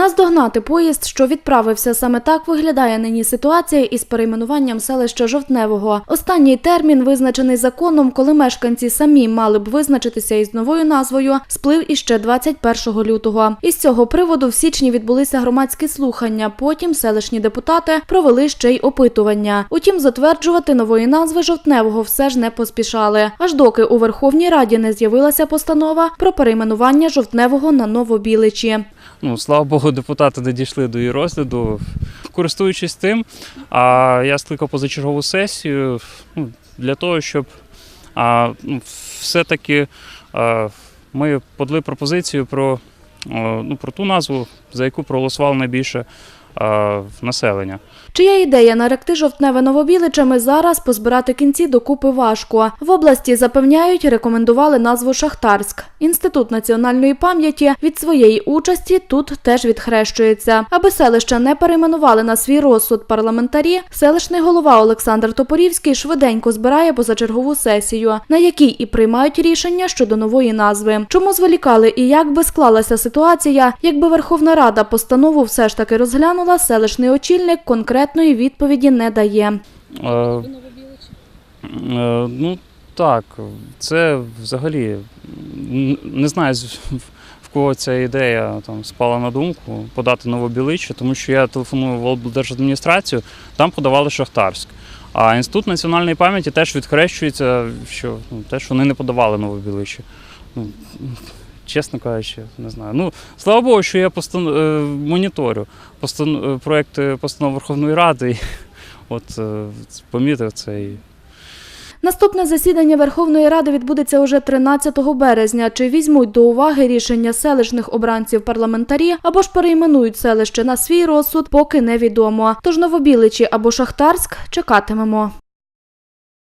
Наздогнати поїзд, що відправився саме так, виглядає нині ситуація із перейменуванням селища Жовтневого. Останній термін, визначений законом, коли мешканці самі мали б визначитися із новою назвою, сплив іще 21 лютого. Із цього приводу в січні відбулися громадські слухання. Потім селищні депутати провели ще й опитування. Утім, затверджувати нової назви Жовтневого все ж не поспішали. Аж доки у Верховній Раді не з'явилася постанова про перейменування Жовтневого на Новобіличі. Ну, слава Богу, депутати не дійшли до її розгляду. Користуючись тим, а, я скликав позачергову сесію ну, для того, щоб а, ну, все-таки а, ми подали пропозицію про, а, ну, про ту назву, за яку проголосувало найбільше населення. Чия ідея наректи жовтневе новобіличами зараз позбирати кінці докупи важко. В області запевняють, рекомендували назву Шахтарськ. Інститут національної пам'яті від своєї участі тут теж відхрещується. Аби селища не перейменували на свій розсуд парламентарі, селищний голова Олександр Топорівський швиденько збирає позачергову сесію, на якій і приймають рішення щодо нової назви. Чому зволікали і як би склалася ситуація, якби Верховна Рада постанову все ж таки розглянула, селищний очільник конкретної відповіді не дає. Е, е, ну так, це взагалі не знаю, в кого ця ідея там спала на думку подати новобіличчя, тому що я телефоную в облдержадміністрацію, там подавали Шахтарськ. А інститут національної пам'яті теж відхрещується, що ну, теж вони не подавали новобіличчя. Чесно кажучи, не знаю. Ну, слава Богу, що я постан... е, моніторю постан... е, проекти постанов Верховної Ради. І, от е, помітив це і Наступне засідання Верховної Ради відбудеться уже 13 березня. Чи візьмуть до уваги рішення селищних обранців парламентарі або ж перейменують селище на свій розсуд, поки невідомо. Тож Новобіличі або Шахтарськ чекатимемо.